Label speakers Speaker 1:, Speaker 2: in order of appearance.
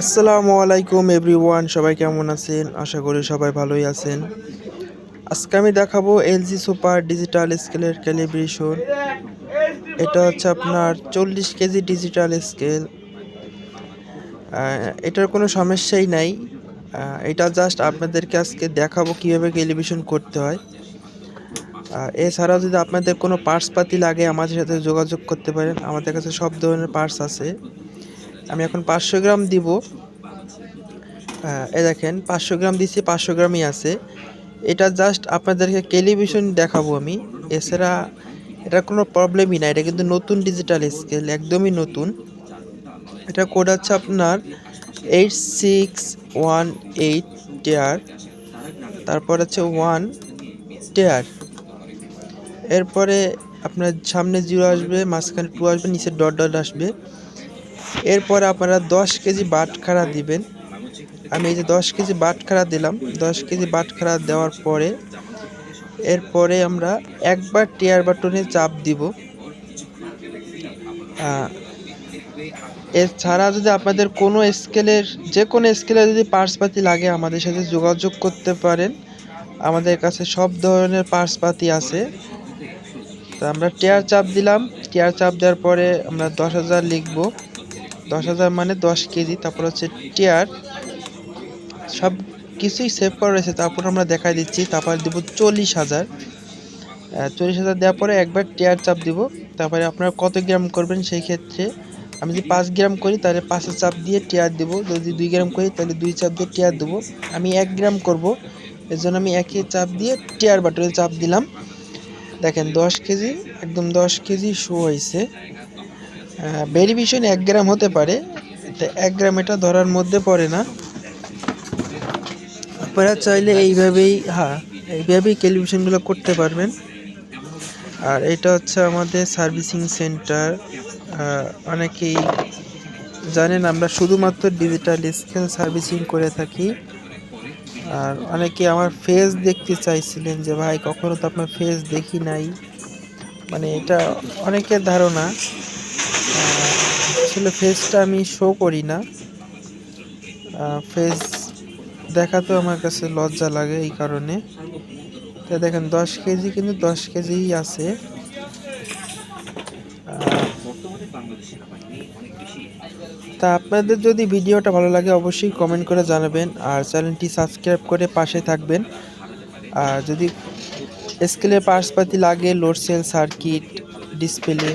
Speaker 1: আসসালামু আলাইকুম এভরিওয়ান, সবাই কেমন আছেন? আশা করি সবাই ভালোই আছেন। আজকে আমি দেখাবো এলজি সুপার ডিজিটাল স্কেলের ক্যালিব্রেশন এটা হচ্ছে আপনার চল্লিশ কেজি ডিজিটাল স্কেল এটার কোনো সমস্যাই নাই। এটা জাস্ট আপনাদেরকে আজকে দেখাবো কীভাবে ক্যালিব্রেশন করতে হয়। এছাড়াও যদি আপনাদের কোনো পার্টস পাতি লাগে, আমাদের সাথে যোগাযোগ করতে পারেন। আমাদের কাছে সব ধরনের পার্টস আছে। আমি এখন পাঁচশো গ্রাম দিব। এ দেখেন, পাঁচশো গ্রাম দিচ্ছি পাঁচশো গ্রামই আছে। এটা জাস্ট আপনাদেরকে টেলিভিশন দেখাবো আমি। এছাড়া এটা কোনো প্রবলেমই না, এটা কিন্তু নতুন ডিজিটাল স্কেল একদমই নতুন। এটা কোড হচ্ছে আপনার এইট সিক্স ওয়ান এইট টেয়ার তারপর হচ্ছে ওয়ান টেয়ার এরপরে আপনার সামনে জিরো আসবে, মাঝখানে টু আসবে, নিচে ডট ডট আসবে। এরপরে আপনারা দশ কেজি বাটখারা দিবেন। আমি এই যে দশ কেজি বাটখারা দিলাম। দশ কেজি বাটখারা দেওয়ার পরে, এরপরে আমরা একবার টিয়ার বাটনে চাপ দিব। এছাড়া যদি আপনাদের কোনো স্কেলের, যে কোনো স্কেলের যদি পার্সপাতি লাগে আমাদের সাথে যোগাযোগ করতে পারেন। আমাদের কাছে সব ধরনের পার্সপাতি আছে। তো আমরা টিয়ার চাপ দিলাম। টিয়ার চাপ দেওয়ার পরে আমরা দশ হাজার লিখব। দশ হাজার মানে দশ কেজি, তারপর হচ্ছে টিয়ার। সব কিছুই সেভ করা রয়েছে। তারপর আমরা দেখাই দিচ্ছি, তারপর দেবো চল্লিশ হাজার। চল্লিশ হাজার দেওয়ার পরে একবার টিয়ার চাপ দিব। তারপরে আপনারা কত গ্রাম করবেন সেই ক্ষেত্রে আমি যদি পাঁচ গ্রাম করি, তাহলে পাঁচের চাপ দিয়ে টিয়ার দেবো। যদি দুই গ্রাম করি, তাহলে দুই চাপ দিয়ে টিয়ার দেবো। আমি এক গ্রাম করব। এর জন্য আমি একই চাপ দিয়ে টিয়ার বাটনে চাপ দিলাম। দেখেন, দশ কেজি, একদম দশ কেজি শো হয়েছে। ভেরিফিকেশন এক গ্রাম হতে পারে। এক গ্রাম এটা ধরার মধ্যে পড়ে না। আপনারা চাইলে এইভাবেই হ্যাঁ এইভাবেই ক্যালিব্রেশনগুলো করতে পারবেন। আর এটা হচ্ছে আমাদের সার্ভিসিং সেন্টার অনেকেই জানেন, আমরা শুধুমাত্র ডিজিটাল স্কেল সার্ভিসিং করে থাকি। আর অনেকে আমার ফেস দেখতে চাইছিলেন যে, ভাই, কখনো তো আপনার ফেস দেখি নাই। মানে এটা অনেকের ধারণা। আসলে ফেসটা আমি শো করি না। ফেস দেখাতেও আমার কাছে লজ্জা লাগে এই কারণে। তো দেখেন, দশ কেজি কিন্তু দশ কেজিই আছে। তা আপনাদের যদি ভিডিওটা ভালো লাগে অবশ্যই কমেন্ট করে জানাবেন আর চ্যানেলটি সাবস্ক্রাইব করে পাশে থাকবেন। আর যদি স্কেলের পার্সপাতি লাগে লোড সেল সার্কিট ডিসপ্লে